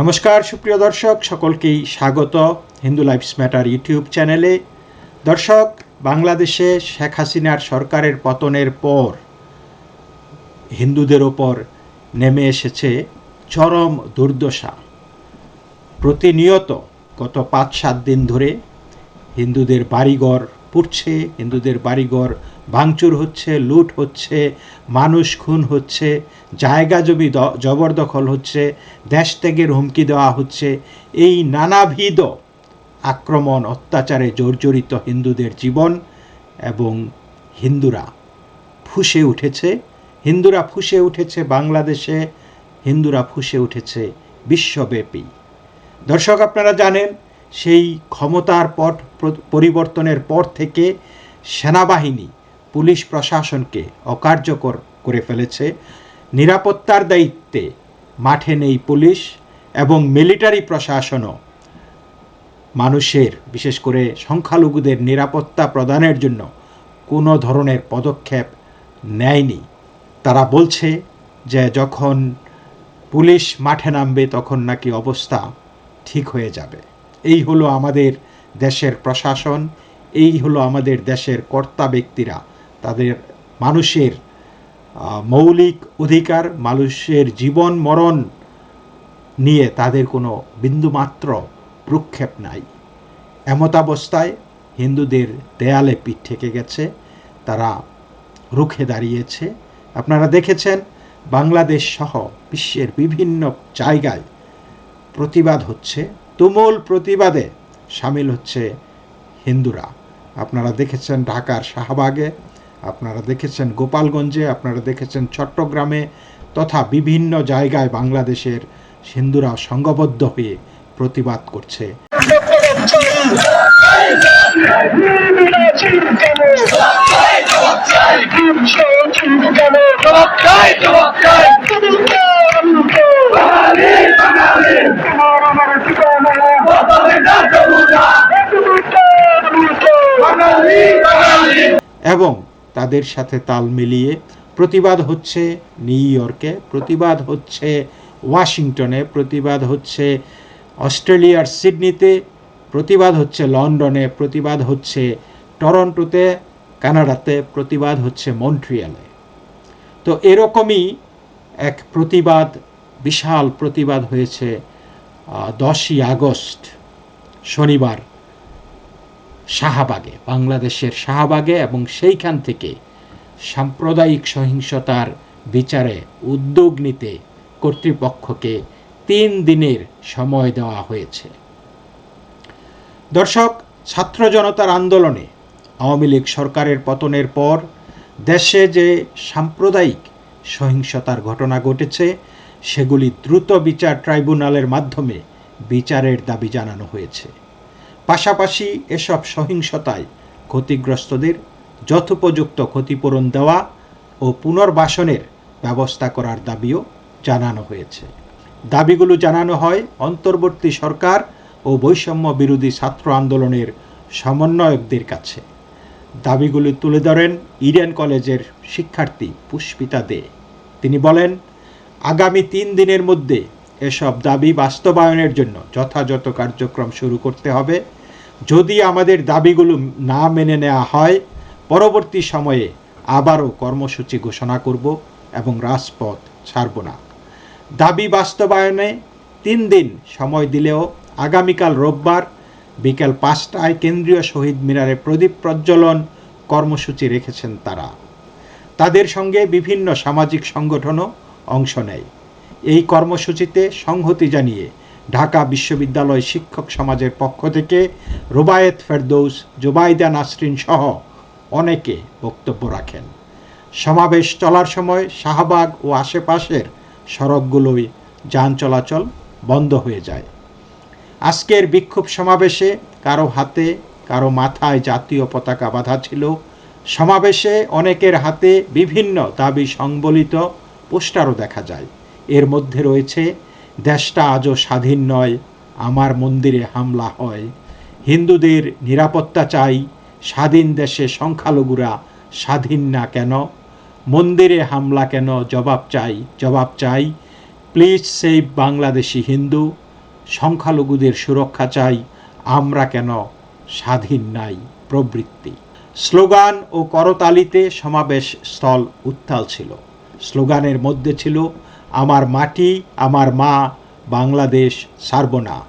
নমস্কার, সুপ্রিয় দর্শক, সকলকেই স্বাগত হিন্দু লাইফস ম্যাটার ইউটিউব চ্যানেলে। দর্শক, বাংলাদেশে শেখ হাসিনার সরকারের পতনের পর হিন্দুদের ওপর নেমে এসেছে চরম দুর্দশা। প্রতিনিয়ত গত পাঁচ সাত দিন ধরে হিন্দুদের বাড়িঘর পুড়ছে, হিন্দুদের বাড়িঘর ভাঙচুর হচ্ছে, লুট হচ্ছে, মানুষ খুন হচ্ছে, জায়গা জমি জবরদখল হচ্ছে, দেশ ত্যাগের হুমকি দেওয়া হচ্ছে। এই নানাবিধ আক্রমণ, অত্যাচারে জর্জরিত হিন্দুদের জীবন এবং হিন্দুরা ফুসে উঠেছে। হিন্দুরা ফুসে উঠেছে বাংলাদেশে, হিন্দুরা ফুসে উঠেছে বিশ্বব্যাপী। দর্শক, আপনারা জানেন সেই ক্ষমতার পট পরিবর্তনের পর থেকে সেনাবাহিনী, পুলিশ প্রশাসনকে অকার্যকর করে ফেলেছে। নিরাপত্তার দায়িত্বে মাঠে নেই পুলিশ এবং মিলিটারি প্রশাসনও। মানুষের, বিশেষ করে সংখ্যালঘুদের নিরাপত্তা প্রদানের জন্য কোনো ধরনের পদক্ষেপ নেয়নি। তারা বলছে যে যখন পুলিশ মাঠে নামবে তখন নাকি অবস্থা ঠিক হয়ে যাবে। এই হলো আমাদের দেশের প্রশাসন, এই হলো আমাদের দেশের কর্তা ব্যক্তিরা। তাদের মানুষের মৌলিক অধিকার, মানুষের জীবন মরণ নিয়ে তাদের কোনো বিন্দুমাত্র প্রক্ষেপ নাই। এমতাবস্থায় হিন্দুদের দেয়ালে পিঠ থেকে গেছে, তারা রুখে দাঁড়িয়েছে। আপনারা দেখেছেন, বাংলাদেশ সহ বিশ্বের বিভিন্ন জায়গায় প্রতিবাদ হচ্ছে। তুমুল প্রতিবাদে সামিল হচ্ছে হিন্দুরা। আপনারা দেখেছেন ঢাকার শাহবাগে আপনারা দেখেছেন গোপালগঞ্জে আপনারা দেখেছেন চট্টগ্রামে তথা বিভিন্ন জায়গায় বাংলাদেশের হিন্দুরা সংঘবদ্ধ হয়ে প্রতিবাদ করছে। এবং তাদের সাথে তাল মিলিয়ে প্রতিবাদ হচ্ছে নিউ ইয়র্কে, প্রতিবাদ হচ্ছে ওয়াশিংটনে, প্রতিবাদ হচ্ছে অস্ট্রেলিয়ার সিডনিতে, প্রতিবাদ হচ্ছে লন্ডনে, প্রতিবাদ হচ্ছে টরন্টোতে, কানাডাতে, প্রতিবাদ হচ্ছে মন্ট্রিয়ালে। তো এরকমই এক প্রতিবাদ, বিশাল প্রতিবাদ হয়েছে দশই আগস্ট, শনিবার। শাহবাগে, বাংলাদেশের শাহবাগে এবং সেইখান থেকে সাম্প্রদায়িক সহিংসতার বিচারে উদ্যোগ নিতে কর্তৃপক্ষকে তিন দিনের সময় দেওয়া হয়েছে। দর্শক, ছাত্র জনতার আন্দোলনে আওয়ামী লীগ সরকারের পতনের পর দেশে যে সাম্প্রদায়িক সহিংসতার ঘটনা ঘটেছে, সেগুলি দ্রুত বিচার ট্রাইব্যুনালের মাধ্যমে বিচারের দাবি জানানো হয়েছে। পাশাপাশি এসব সহিংসতায় ক্ষতিগ্রস্তদের যথোপযুক্ত ক্ষতিপূরণ দেওয়া ও পুনর্বাসনের ব্যবস্থা করার দাবিও জানানো হয়েছে। দাবিগুলো জানানো হয় অন্তর্বর্তী সরকার ও বৈষম্য বিরোধী ছাত্র আন্দোলনের সমন্বয়কদের কাছে। দাবিগুলি তুলে ধরেন ইডেন কলেজের শিক্ষার্থী পুষ্পিতা দে। তিনি বলেন, আগামী তিন দিনের মধ্যে এসব দাবি বাস্তবায়নের জন্য যথাযথ কার্যক্রম শুরু করতে হবে। যদি আমাদের দাবিগুলো না মেনে নেওয়া হয়, পরবর্তী সময়ে আবারও কর্মসূচি ঘোষণা করব এবং রাজপথ ছাড়ব না। দাবি বাস্তবায়নে তিন দিন সময় দিলেও আগামীকাল রোববার বিকেল পাঁচটায় কেন্দ্রীয় শহীদ মিনারে প্রদীপ প্রজ্বলন কর্মসূচি রেখেছেন তারা। তাদের সঙ্গে বিভিন্ন সামাজিক সংগঠনও অংশ নেয়। এই কর্মসূচিতে সংহতি জানিয়ে ঢাকা বিশ্ববিদ্যালয় শিক্ষক সমাজের পক্ষ থেকে রুবায়েত ফেরদৌস, জুবাইদা নাসরিন সহ অনেকে বক্তব্য রাখেন। সমাবেশ চলার সময় শাহবাগ ও আশেপাশের সড়কগুলোই যান চলাচল বন্ধ হয়ে যায়। আজকের বিক্ষোভ সমাবেশে কারও হাতে, কারও মাথায় জাতীয় পতাকা বাঁধা ছিল। সমাবেশে অনেকের হাতে বিভিন্ন দাবি সংবলিত পোস্টারও দেখা যায়। এর মধ্যে রয়েছে, দেশটা আজও স্বাধীন নয়, আমার মন্দিরে হামলা হয়। হিন্দুদের নিরাপত্তা চাই, স্বাধীন দেশে সংখ্যালঘুরা স্বাধীন না কেন? মন্দিরে হামলা কেন? জবাব চাই জবাব চাই, প্লিজ সেভ বাংলাদেশি হিন্দু, সংখ্যালঘুদের সুরক্ষা চাই, আমরা কেন স্বাধীন নাই? প্রবৃত্তি। স্লোগান ও করতালিতে সমাবেশ স্থল উত্তাল ছিল। স্লোগানের মধ্যে ছিল আমার মাটি, আমার মা, বাংলাদেশ ছাড়ব না।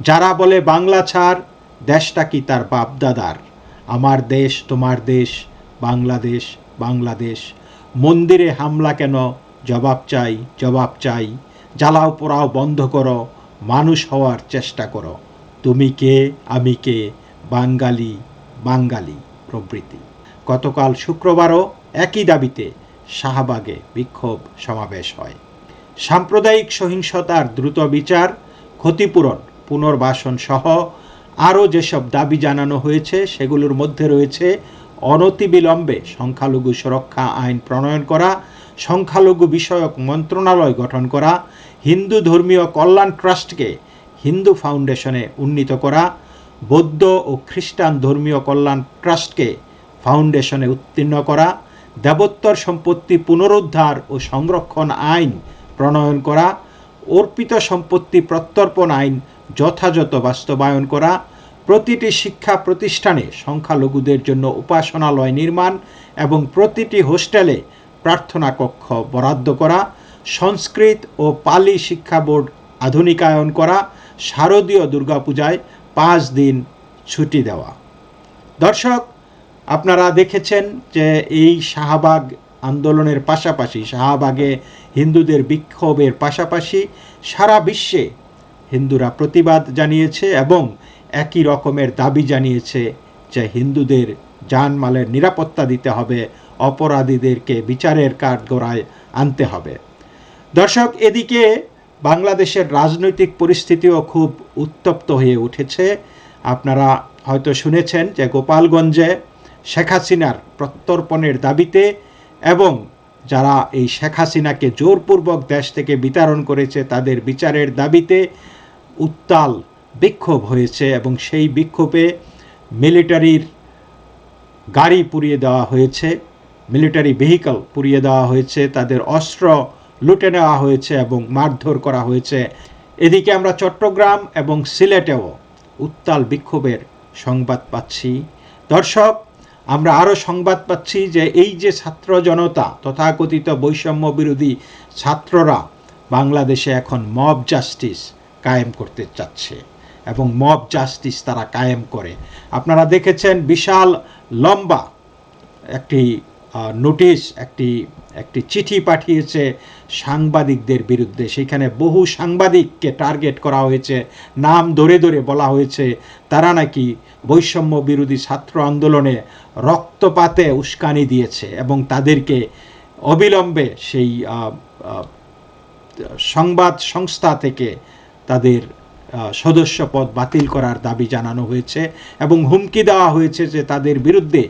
যারা বলে বাংলা ছাড়, দেশটা কি তার বাপদাদার? আমার দেশ, তোমার দেশ, বাংলাদেশ বাংলাদেশ। মন্দিরে হামলা কেন? জবাব চাই জবাব চাই। জ্বালাও, পোড়াও, বন্ধ করো। মানুষ হওয়ার চেষ্টা করো। তুমি কে? আমি কে? বাঙালি বাঙালি প্রভৃতি। গতকাল শুক্রবারও একই দাবিতে শাহবাগে বিক্ষোভ সমাবেশ হয়। সাম্প্রদায়িক সহিংসতার দ্রুত বিচার, ক্ষতিপূরণ, পুনর্বাসন সহ আরও যেসব দাবি জানানো হয়েছে, সেগুলোর মধ্যে রয়েছে অনতিবিলম্বে সংখ্যালঘু সুরক্ষা আইন প্রণয়ন করা, সংখ্যালঘু বিষয়ক মন্ত্রণালয় গঠন করা, হিন্দু ধর্মীয় কল্যাণ ট্রাস্টকে হিন্দু ফাউন্ডেশনে উন্নীত করা, বৌদ্ধ ও খ্রিস্টান ধর্মীয় কল্যাণ ট্রাস্টকে ফাউন্ডেশনে উত্তীর্ণ করা, দেবোত্তর সম্পত্তি পুনরুদ্ধার ও সংরক্ষণ আইন প্রণয়ন করা, অর্পিত সম্পত্তি প্রত্যর্পণ আইন যথাযথ বাস্তবায়ন করা, প্রতিটি শিক্ষা প্রতিষ্ঠানে সংখ্যালঘুদের জন্য উপাসনালয় নির্মাণ এবং প্রতিটি হোস্টেলে প্রার্থনা কক্ষ বরাদ্দ করা, সংস্কৃত ও পালি শিক্ষা বোর্ড আধুনিকায়ন করা, শারদীয় দুর্গাপূজায় পাঁচ দিন ছুটি দেওয়া। দর্শক, আপনারা দেখেছেন যে এই শাহবাগ আন্দোলনের পাশাপাশি শাহবাগে হিন্দুদের বিক্ষোভের পাশাপাশি সারা বিশ্বে হিন্দুরা প্রতিবাদ জানিয়েছে এবং একই রকমের দাবি জানিয়েছে যে হিন্দুদের জানমালের নিরাপত্তা দিতে হবে, অপরাধীদেরকে বিচারের কাঠ কাঠগড়ায় আনতে হবে। দর্শক, এদিকে বাংলাদেশের রাজনৈতিক পরিস্থিতিও খুব উত্তপ্ত হয়ে উঠেছে। আপনারা হয়তো শুনেছেন যে গোপালগঞ্জে শেখ হাসিনার প্রত্যর্পণের দাবিতে এবং যারা এই শেখ হাসিনাকে জোরপূর্বক দেশ থেকে বিতরণ করেছে, তাদের বিচারের দাবিতে উত্তাল বিক্ষোভ হয়েছে এবং সেই বিক্ষোভে মিলিটারির গাড়ি পুড়িয়ে দেওয়া হয়েছে, মিলিটারি ভেহিকল পুড়িয়ে দেওয়া হয়েছে, তাদের অস্ত্র লুটে নেওয়া হয়েছে এবং মারধর করা হয়েছে। এদিকে আমরা চট্টগ্রাম এবং সিলেটেও উত্তাল বিক্ষোভের সংবাদ পাচ্ছি। দর্শক আমরা আরও সংবাদ পাচ্ছি যে এই যে ছাত্র জনতা, তথাকথিত বৈষম্য বিরোধী ছাত্ররা বাংলাদেশে এখন মব জাস্টিস কায়েম করতে চাচ্ছে এবং মব জাস্টিস তারা কায়েম করে। আপনারা দেখেছেন বিশাল লম্বা একটি নোটিশ একটি একটি চিঠি পাঠিয়েছে সাংবাদিকদের বিরুদ্ধে। সেখানে বহু সাংবাদিককে টার্গেট করা হয়েছে, নাম ধরে ধরে বলা হয়েছে, তারা নাকি বৈষম্য বিরোধী ছাত্র আন্দোলনে রক্তপাতে উস্কানি দিয়েছে এবং তাদেরকে অবিলম্বে সেই সংবাদ সংস্থা থেকে তাদের সদস্যপদ বাতিল করার দাবি জানানো হয়েছে এবং হুমকি দেওয়া হয়েছে যে তাদের বিরুদ্ধে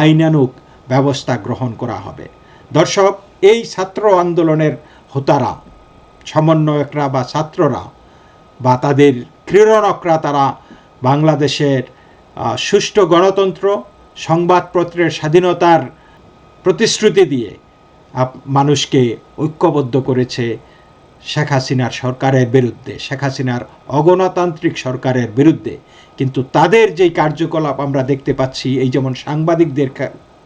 আইনানুগ ব্যবস্থা গ্রহণ করা হবে। দর্শক, এই ছাত্র আন্দোলনের হোতারা, সমন্বয়করা বা ছাত্ররা বা তাদের ক্রীড়নকরা তারা বাংলাদেশের সুষ্ঠু গণতন্ত্র, সংবাদপত্রের স্বাধীনতার প্রতিশ্রুতি দিয়ে মানুষকে ঐক্যবদ্ধ করেছে শেখ হাসিনার সরকারের বিরুদ্ধে, শেখ হাসিনার অগণতান্ত্রিক সরকারের বিরুদ্ধে। কিন্তু তাদের যেই কার্যকলাপ আমরা দেখতে পাচ্ছি, এই যেমন সাংবাদিকদের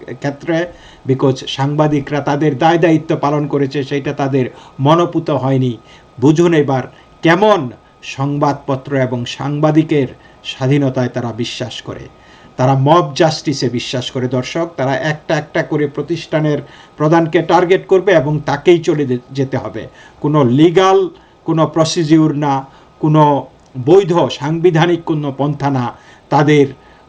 ক্ষেত্রে বিকজ সাংবাদিকরা তাদের দায় দায়িত্ব পালন করেছে, সেইটা তাদের মনোপুত হয়নি। বুঝুন এবার, কেমন সংবাদপত্র এবং সাংবাদিকের স্বাধীনতায় তারা বিশ্বাস করে। তারা মব জাস্টিসে বিশ্বাস করে, দর্শক। তারা একটা একটা করে প্রতিষ্ঠানের প্রধানকে টার্গেট করবে এবং তাকেই চলে যেতে হবে। কোনো লিগাল কোনো প্রসিজিউর না, কোনো বৈধ, সাংবিধানিক কোনো পন্থা না তাদের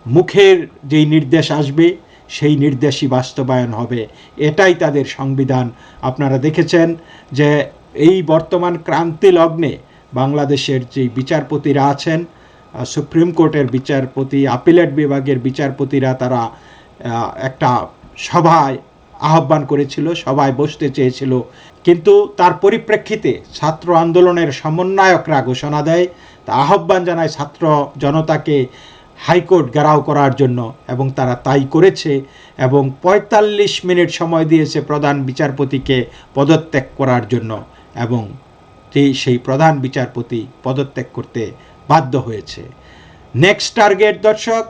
মুখের যেই নির্দেশ আসবে সেই নির্দেশই বাস্তবায়ন হবে। এটাই তাদের সংবিধান। আপনারা দেখেছেন যে এই বর্তমান ক্রান্তি লগ্নে বাংলাদেশের যেই বিচারপতিরা আছেন সুপ্রিম কোর্টের বিচারপতি, আপিলেট বিভাগের বিচারপতিরা তারা একটা সভায় আহ্বান করেছিল সবাই বসতে চেয়েছিল। কিন্তু তার পরিপ্রেক্ষিতে ছাত্র আন্দোলনের সমন্বয়করা ঘোষণা দেয়, তা আহ্বান জানায় ছাত্র জনতাকে হাইকোর্ট ঘেরাও করার জন্য এবং তারা তাই করেছে এবং পঁয়তাল্লিশ মিনিট সময় দিয়েছে প্রধান বিচারপতিকে পদত্যাগ করার জন্য এবং সেই প্রধান বিচারপতি পদত্যাগ করতে বাধ্য হয়েছে। নেক্সট টার্গেট দর্শক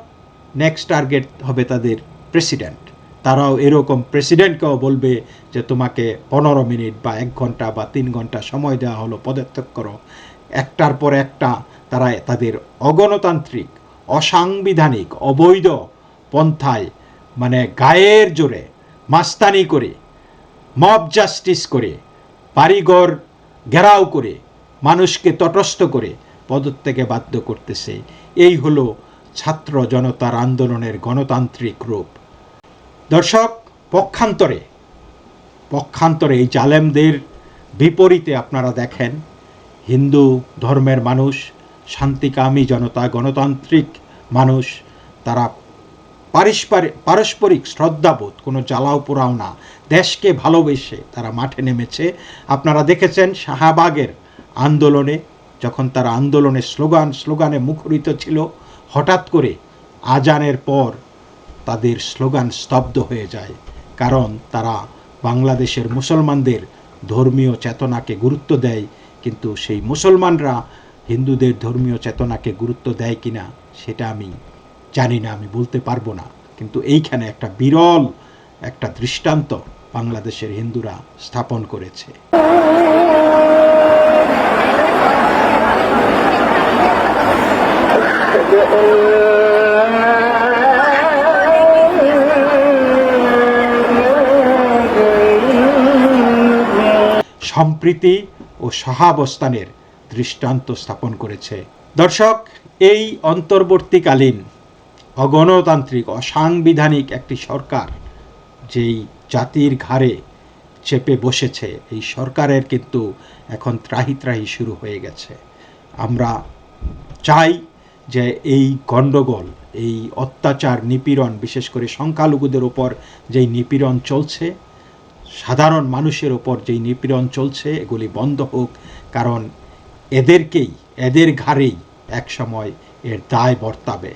নেক্সট টার্গেট হবে তাদের প্রেসিডেন্ট তারাও এরকম প্রেসিডেন্টকেও বলবে যে তোমাকে পনেরো মিনিট বা এক ঘণ্টা বা তিন ঘণ্টা সময় দেওয়া হলো, পদত্যাগ করো। একটার পর একটা তারা তাদের অগণতান্ত্রিক অসাংবিধানিক, অবৈধ পন্থায় মানে গায়ের জোরে মাস্তানি করে, মব জাস্টিস করে, বাড়িঘর ঘেরাও করে, মানুষকে তটস্থ করে পদত্যাগে বাধ্য করতেছে। এই হলো ছাত্র জনতার আন্দোলনের গণতান্ত্রিক রূপ। দর্শক, পক্ষান্তরে পক্ষান্তরে এই জালেমদের বিপরীতে আপনারা দেখেন, হিন্দু ধর্মের মানুষ শান্তিকামী জনতা, গণতান্ত্রিক মানুষ, তারা পারস্পরিক পারস্পরিক শ্রদ্ধাবোধ, কোনো জ্বালাও পোড়াও না। দেশকে ভালোবেসে তারা মাঠে নেমেছে। আপনারা দেখেছেন শাহবাগের আন্দোলনে, যখন তারা আন্দোলনের স্লোগান, স্লোগানে মুখরিত ছিল, হঠাৎ করে আজানের পর তাদের স্লোগান স্তব্ধ হয়ে যায়। কারণ তারা বাংলাদেশের মুসলমানদের ধর্মীয় চেতনাকে গুরুত্ব দেয়, কিন্তু সেই মুসলমানরা হিন্দুদের ধর্মীয় চেতনাকে গুরুত্ব দেয় কিনা, সেটা আমি জানি না, আমি বলতে পারব না। কিন্তু এইখানে একটা বিরল একটা দৃষ্টান্ত বাংলাদেশের হিন্দুরা স্থাপন করেছে। সম্প্রীতি ও সহাবস্থানের দৃষ্টান্ত স্থাপন করেছে। দর্শক, এই অন্তর্বর্তীকালীন অগণতান্ত্রিক, অসাংবিধানিক একটি সরকার, যেই জাতির ঘাড়ে চেপে বসেছে, এই সরকারের কিন্তু এখন ত্রাহি ত্রাহি শুরু হয়ে গেছে। আমরা চাই যে এই গণ্ডগোল, এই অত্যাচার, নিপীড়ন, বিশেষ করে সংখ্যালঘুদের ওপর যেই নিপীড়ন চলছে, সাধারণ মানুষের ওপর যেই নিপীড়ন চলছে, এগুলি বন্ধ হোক, কারণ এদেরকেই, এদের ঘাড়েই একসময় এর দায় বর্তাবে।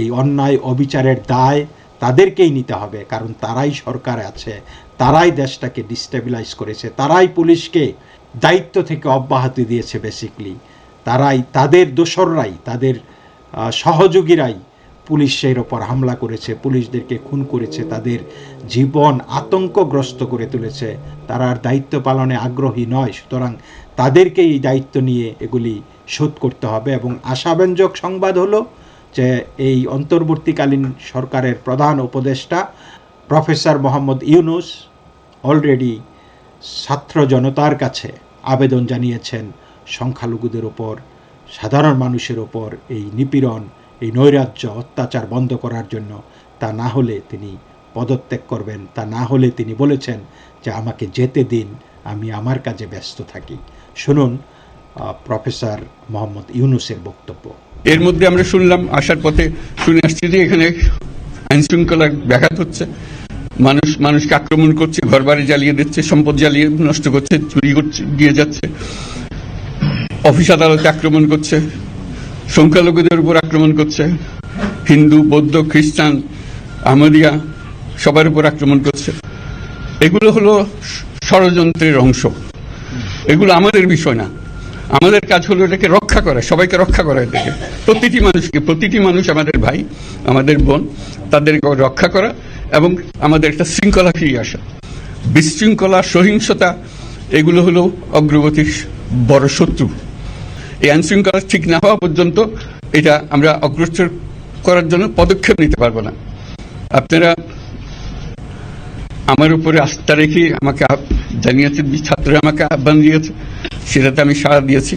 এই অন্যায় অবিচারের দায় তাদেরকেই নিতে হবে, কারণ তারাই সরকার আছে, তারাই দেশটাকে ডিস্টেবিলাইজ করেছে, তারাই পুলিশকে দায়িত্ব থেকে অব্যাহতি দিয়েছে বেসিকলি তারাই, তাদের দোসররাই, তাদের সহযোগীরাই পুলিশের ওপর হামলা করেছে, পুলিশদেরকে খুন করেছে, তাদের জীবন আতঙ্কগ্রস্ত করে তুলেছে। তারা আর দায়িত্ব পালনে আগ্রহী নয়, সুতরাং তাদেরকে এই দায়িত্ব নিয়ে এগুলি শোধ করতে হবে এবং আশাব্যঞ্জক সংবাদ হলো যে এই অন্তর্বর্তীকালীন সরকারের প্রধান উপদেষ্টা প্রফেসর মোহাম্মদ ইউনুস অলরেডি ছাত্র জনতার কাছে আবেদন জানিয়েছেন, সংখ্যালঘুদের ওপর, সাধারণ মানুষের ওপর এই নিপীড়ন, এই নৈরাজ্য অত্যাচার বন্ধ করার জন্য। তা না হলে তিনি পদত্যাগ করবেন, তা না হলে তিনি বলেছেন যে আমাকে যেতে দিন, আমি আমার কাজে ব্যস্ত থাকি। শুনুন প্রফেসর মোহাম্মদ ইউনুসের বক্তব্য। এর মধ্যে আমরা শুনলাম, আসার পথে শুনে আসছি যে এখানে আইন শৃঙ্খলা ব্যাঘাত হচ্ছে। মানুষ, মানুষকে আক্রমণ করছে ঘর বাড়ি জ্বালিয়ে দিচ্ছে, সম্পদ জ্বালিয়ে নষ্ট করছে, চুরি করছে, দিয়ে যাচ্ছে। অফিস আদালতে আক্রমণ করছে, সংখ্যালঘুদের উপর আক্রমণ করছে। হিন্দু, বৌদ্ধ, খ্রিস্টান, আহমদিয়া সবার উপর আক্রমণ করছে। এগুলো হলো ষড়যন্ত্রের অংশ। এগুলো আমাদের বিষয় না। আমাদের কাজ হলো এটাকে রক্ষা করা, সবাইকে রক্ষা করা এটাকে। প্রতিটি মানুষকে, প্রতিটি মানুষ আমাদের ভাই, আমাদের বোন, তাদেরকে রক্ষা করা এবং আমাদের একটা শৃঙ্খলা ফিরিয়ে আসা। বিশৃঙ্খলা, সহিংসতা, এগুলো হলো অগ্রগতির বড় শত্রু। এই আইন শৃঙ্খলা ঠিক না হওয়া পর্যন্ত এটা আমরা অগ্রসর করার জন্য পদক্ষেপ নিতে পারব না। আপনারা আমার উপরে আস্থা রেখে আমাকে জানিয়েছে, ছাত্ররা আমাকে আহ্বান দিয়েছে, সেটাতে আমি সাড়া দিয়েছি।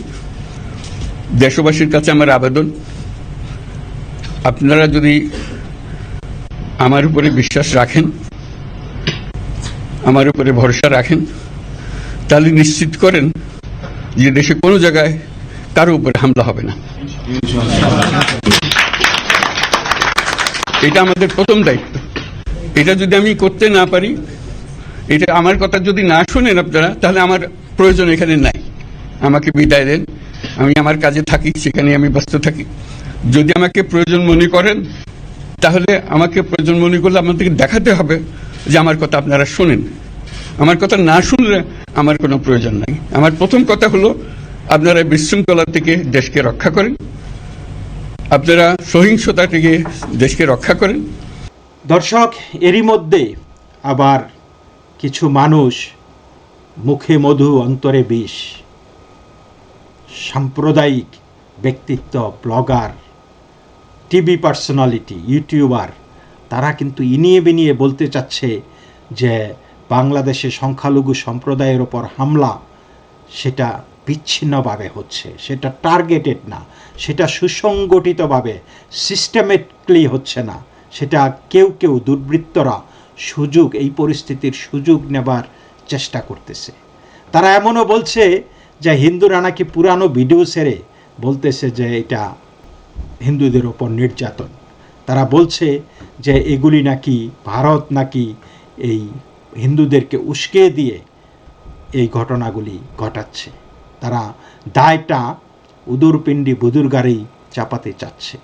দেশবাসীর কাছে আমার আবেদন। আপনারা যদি আমার উপরে বিশ্বাস রাখেন, আমার উপরে ভরসা রাখেন, তাহলে নিশ্চিত করেন যে দেশে কোনো জায়গায় কারও উপরে হামলা হবে না। এটা আমাদের প্রথম দায়িত্ব। এটা যদি আমি করতে না পারি, এটা আমার কথা যদি না শোনেন আপনারা, তাহলে আমার প্রয়োজন এখানে নাই। আমাকে বিদায় দেন। আমি আমার কাজে থাকি, সেখানে আমি ব্যস্ত থাকি। যদি আমাকে প্রয়োজন মনে করেন, তাহলে আমাকে প্রয়োজন মনে করলে আমাদেরকে দেখাতে হবে যে আমার কথা আপনারা শোনেন। আমার কথা না শুনলে আমার কোনো প্রয়োজন নাই। আমার প্রথম কথা হলো, আপনারা বিশৃঙ্খলা থেকে দেশকে রক্ষা করেন। আপনারা সহিংসতা থেকে দেশকে রক্ষা করেন। দর্শক, এরই মধ্যে আবার কিছু মানুষ মুখে মধু, অন্তরে বিষ। সাম্প্রদায়িক ব্যক্তিত্ব, ব্লগার, টিভি পার্সোনালিটি, ইউটিউবার, তারা কিন্তু ইনিয়ে বিনিয়ে বলতে চাচ্ছে যে বাংলাদেশে সংখ্যালঘু সম্প্রদায়ের ওপর হামলা, সেটা বিচ্ছিন্নভাবে হচ্ছে, সেটা টার্গেটেড না, সেটা সুসংগঠিতভাবে সিস্টেমেটিকলি হচ্ছে না। সেটা কেউ কেউ দুর্বৃত্তরা সুযোগ, এই পরিস্থিতির সুযোগ নেবার চেষ্টা করতেছে। তারা এমনও বলছে যে হিন্দুরা নাকি পুরানো ভিডিও সেরে বলতেছে যে এটা হিন্দুদের ওপর নির্যাতন। তারা বলছে যে এগুলি নাকি ভারত নাকি এই হিন্দুদেরকে উস্কে দিয়ে এই ঘটনাগুলি ঘটাচ্ছে। তারা দায়টা উদুরপিণ্ডি বুদুর চাপাতে চাচ্ছে।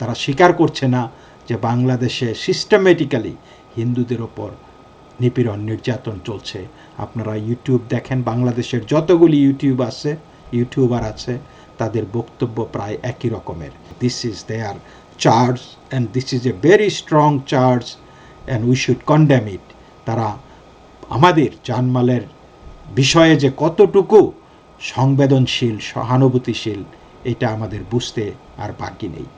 তারা স্বীকার করছে না যে বাংলাদেশে সিস্টেমেটিক্যালি হিন্দুদের ওপর নিপীড়ন, নির্যাতন চলছে। আপনারা ইউটিউব দেখেন, বাংলাদেশের যতগুলি ইউটিউব আছে ইউটিউবার আছে, তাদের বক্তব্য প্রায় একই রকমের। This is their charge and this is a very strong charge and we should condemn it তারা আমাদের জানমালের বিষয়ে যে কতটুকু সংবেদনশীল, সহানুভূতিশীল, এটা আমাদের বুঝতে আর বাকি নেই।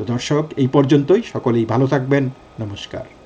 তো দর্শক এই পর্যন্তই। সকলেই ভালো থাকবেন। নমস্কার।